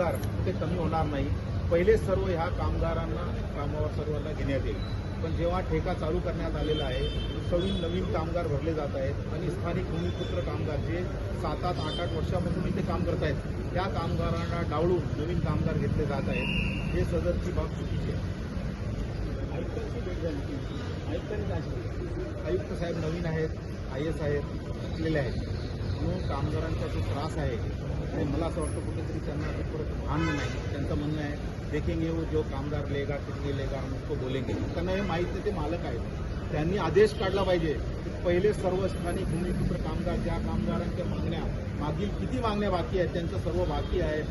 कामगार ते कमी होणार नाही. पहिले सर्व ह्या कामगारांना कामावर सर्वांना घेण्यात येईल. पण जेव्हा ठेका चालू करण्यात आलेला आहे नवीन नवीन कामगार भरले जात आहेत आणि स्थानिक भूमिपुत्र कामगार जे सात आठ आठ आठ वर्षापासून इथे काम करत आहेत त्या कामगारांना डावळून नवीन कामगार घेतले जात आहेत. हे सदरची बाब चुकीची आहे. आयुक्तांची भेट झाली आयुक्त साहेब नवीन आहेत आय एस आहेत शिकलेले आहेत. म्हणून कामगारांचा जो त्रास आहे आणि मला असं वाटतं कुठेतरी त्यांना परत भान नाही. त्यांचं म्हणणं आहे देखेंगे वो जो कामगार लेगा किती लेगा हम उसको बोलेंगे. त्यांना हे माहीत नाही ते मालक आहेत. त्यांनी आदेश काढला पाहिजे की पहिले सर्व स्थानिक भूमिपुत्र कामगार ज्या कामगारांच्या मागण्या मागील किती मागण्या बाकी आहेत त्यांचं सर्व बाकी आहे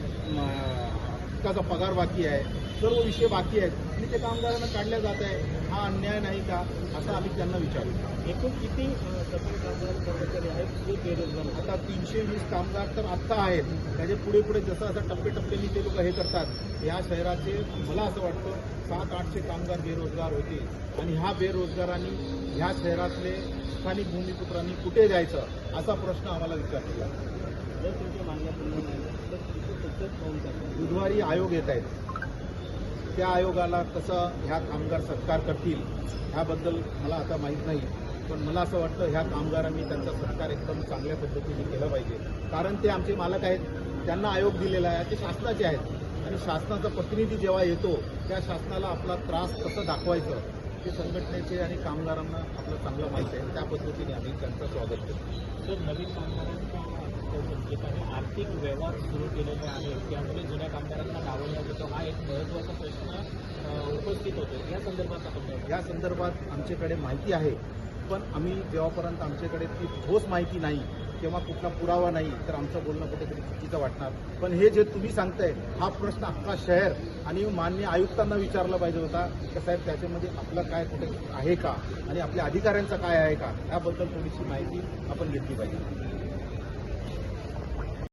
हक्काचा पगार बाकी आहे सर्व विषय बाकी आहेत. आणि ते कामगारांना काढल्या जात आहे. हा अन्याय नाही का? असं आम्ही त्यांना विचारू. एकूण किती सफाई कामगार कर्मचारी आहेत? जे बेरोजगार? आता तीनशे वीस कामगार तर आत्ता आहेत. त्याचे पुढे पुढे जसं असं टप्पेटप्प्याने ते लोक हे करतात या शहराचे मला असं वाटतं सात आठशे कामगार बेरोजगार होते आणि ह्या बेरोजगारांनी ह्या शहरातले स्थानिक भूमिपुत्रांनी कुठे जायचं असा प्रश्न आम्हाला विचारलेला आहे. जर तुमच्या मागण्या पूर्ण नाही तर तुमचं पाऊल बुधवारी आयोग येत आहेत. त्या आयोगाला कसं ह्या कामगार सत्कार करतील ह्याबद्दल मला आता माहीत नाही. पण मला असं वाटतं ह्या कामगारांनी त्यांचा सत्कार एकदम चांगल्या पद्धतीने केला पाहिजे. कारण ते आमचे मालक आहेत त्यांना आयोग दिलेला आहे ते शासनाचे आहेत. आणि शासनाचा प्रतिनिधी जेव्हा येतो त्या शासनाला आपला त्रास कसं दाखवायचं ते संघटनेचे आणि कामगारांना आपलं चांगलं माहीत आहे. त्या पद्धतीने आम्ही त्यांचं स्वागत करतो. तर आहे आर्थिक व्यवहार सुरू केलेले आहेत. त्यामुळे जुन्या कामगारांना डावलण्यात येतो हा एक महत्त्वाचा प्रश्न उपस्थित होतो. या संदर्भात आपण या संदर्भात आमच्याकडे माहिती आहे. पण आम्ही जेव्हापर्यंत आमच्याकडे ती ठोस माहिती नाही किंवा कुठला पुरावा नाही तर आमचं बोलणं कुठेतरी चुकीचं वाटणार. पण हे जे तुम्ही सांगताय हा प्रश्न अख्खा शहर आणि मान्य आयुक्तांना विचारला पाहिजे होता की साहेब त्याच्यामध्ये आपलं काय कुठे आहे का? आणि आपल्या अधिकाऱ्यांचं काय आहे का? याबद्दल थोडीशी माहिती आपण घेतली पाहिजे.